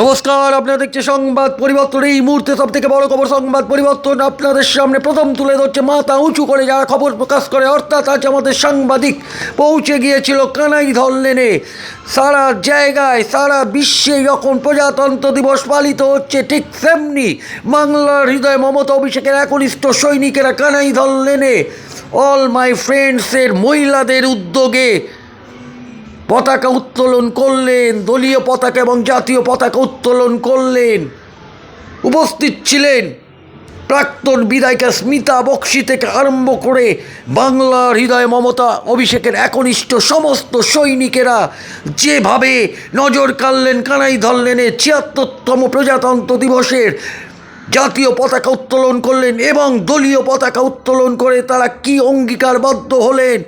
নমস্কার, আপনারা দেখছে সংবাদ পরিবর্তন। এই মুহূর্তে সব থেকে বড় খবর, সংবাদ পরিবর্তন আপনাদের সামনে প্রথম তুলে ধরছে। মাথা উঁচু করে যারা খবর প্রকাশ করে, অর্থাৎ আজ আমাদের সাংবাদিক পৌঁছে গিয়েছিল কানাই লেনে। সারা জায়গায়, সারা বিশ্বে যখন প্রজাতন্ত্র দিবস পালিত হচ্ছে, ঠিক তেমনি বাংলার হৃদয় মমতা অভিষেকের একনিষ্ঠ সৈনিকেরা কানাই লেনে। অল মাই ফ্রেন্ডসের মহিলাদের উদ্যোগে পতাকা উত্তোলন করলেন, দলীয় পতাকা এবং জাতীয় পতাকা উত্তোলন করলেন। উপস্থিত ছিলেন প্রাক্তন বিধায়িকা স্মিতা বক্সি থেকে আরম্ভ করে বাংলার হৃদয় মমতা, অভিষেকের একনিষ্ঠ সমস্ত সৈনিকেরা যেভাবে নজর কাড়লেন, কানাই ধরলেনে ছিয়াত্তরতম প্রজাতন্ত্র দিবসের জাতীয় পতাকা উত্তোলন করলেন এবং দলীয় পতাকা উত্তোলন করে তারা কি অঙ্গীকারবদ্ধ হলেন?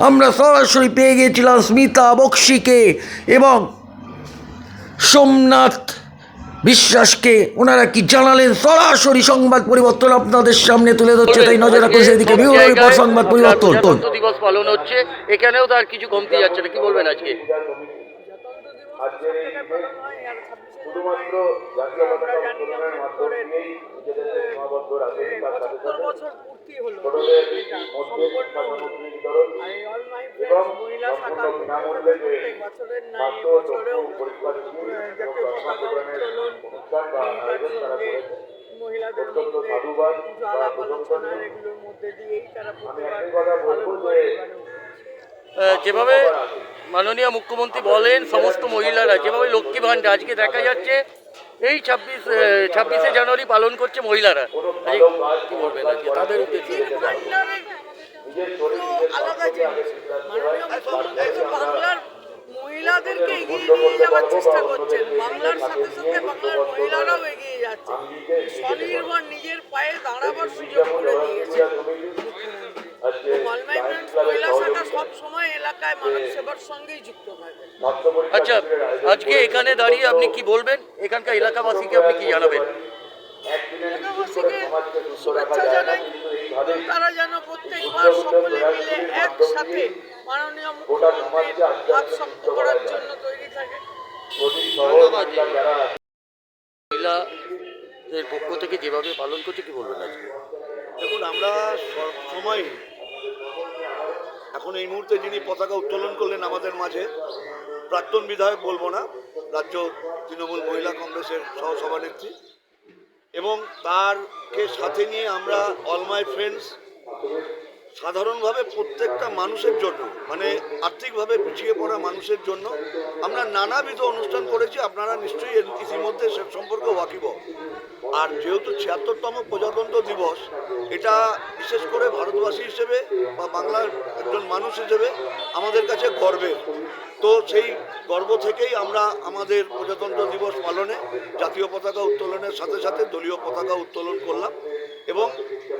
আমরা সরাসরি পেয়ে গিয়েছিলাম স্মিতা বক্সিকে এবং সোমনাথ বিশ্বাসকে। ওনারা কি জানালেন? সরাসরি সংবাদ পরিবর্তন আপনাদের সামনে তুলে ধরছে তাই নজর রাখুন সেদিকে। রিপোর্ট সংবাদ পরিবর্তন দিবস পালন হচ্ছে এখানেও তার কিছু কমতি যাচ্ছে না কি বলবেন আজকে? শুধুমাত্র জাতীয় পতাকা উত্তোলনের মাধ্যমে দিয়েই নিজেদের সীমাবদ্ধ রাখেনি তার সাথে সাথে ছোটদের মধ্যে মহিলা প্রত্যেক বছরের বছরেও উত্তোলন সঙ্গে মহিলাদের মধ্যে। আলোচনা এগুলোর মধ্যে দিয়েই তারা প্রতিবার পালন করে যেভাবে মাননীয় মুখ্যমন্ত্রী বলেন সমস্ত মহিলারা যেভাবে লক্ষ্মী ভাণ্ডার আজকে দেখা যাচ্ছে এই ছাব্বিশ ছাব্বিশে জানুয়ারি পালন করছে মহিলারা। কি বলবেন তাদের উদ্দেশ্যে নিজের আলাদা জিনিস মাননীয় মুখ্যমন্ত্রী বাংলার মহিলাদেরকে এগিয়ে নিয়ে যাওয়ার চেষ্টা করছেন। বাংলার সাথে সাথে বাংলার মহিলারাও এগিয়ে যাচ্ছে। স্বনির্ভর নিজের পায়ে দাঁড়াবার সুযোগ করে দিয়েছে। আচ্ছা আজকে এখানে দাঁড়িয়ে আপনি কি বলবেন? এখানকার এলাকাবাসীকে আপনি কি জানাবেন? এলাকাবাসীকে শুভেচ্ছা জানাই। তারা যেন প্রত্যেকবার সকলে মিলে একসাথে মাননীয় মুখ্যমন্ত্রীর হাত শক্ত করার জন্য তৈরি থাকে। মহিলাদের পক্ষ থেকে যেভাবে পালন করছে কি বলবেন আজকে? দেখুন আমরা সব সময় এখন এই মুহূর্তে যিনি পতাকা উত্তোলন করলেন আমাদের মাঝে প্রাক্তন বিধায়ক বলব না রাজ্য তৃণমূল মহিলা কংগ্রেসের সহসভানেত্রী। এবং তারকে সাথে নিয়ে আমরা অল মাই ফ্রেন্ডস সাধারণভাবে প্রত্যেকটা মানুষের জন্য মানে আর্থিকভাবে পিছিয়ে পড়া মানুষের জন্য আমরা নানাবিধ অনুষ্ঠান করেছি, আপনারা নিশ্চয়ই ইতিমধ্যে সে সম্পর্কে ওয়াকিব। আর যেহেতু ছিয়াত্তরতম প্রজাতন্ত্র দিবস, এটা বিশেষ করে ভারতবাসী হিসেবে বা বাংলার একজন মানুষ হিসেবে আমাদের কাছে গর্বের। তো সেই গর্ব থেকেই আমরা আমাদের প্রজাতন্ত্র দিবস পালনে জাতীয় পতাকা উত্তোলনের সাথে সাথে দলীয় পতাকা উত্তোলন করলাম। এবং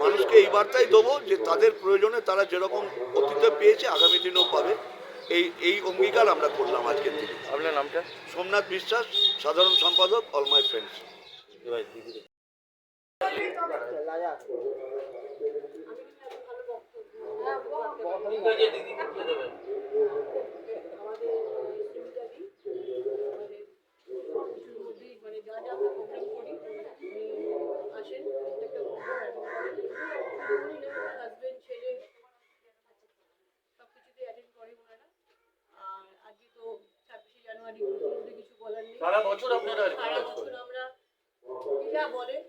মানুষকে এই বার্তাই দেবো যে তাদের প্রয়োজনে তারা যেরকম অতীতে পেয়েছে আগামী দিনেও পাবে। এই এই অঙ্গীকার আমরা করলাম আজকের দিনে। আপনার নামটা? সোমনাথ বিশ্বাস সাধারণ সম্পাদক অল মাই ফ্রেন্ডস। দিদি মানে যা যা আমরা প্রোগ্রাম করি উনি আসেন প্রত্যেকটা প্রোগ্রাম হাজবেন্ড ছেলে সব কিছুতে অ্যাটেন্ড করে ওনারা আর আজকে তো ছাব্বিশে জানুয়ারি কিছু বলার নেই সারা বছর আপনারা আর সারা বছর আমরা যে বলেন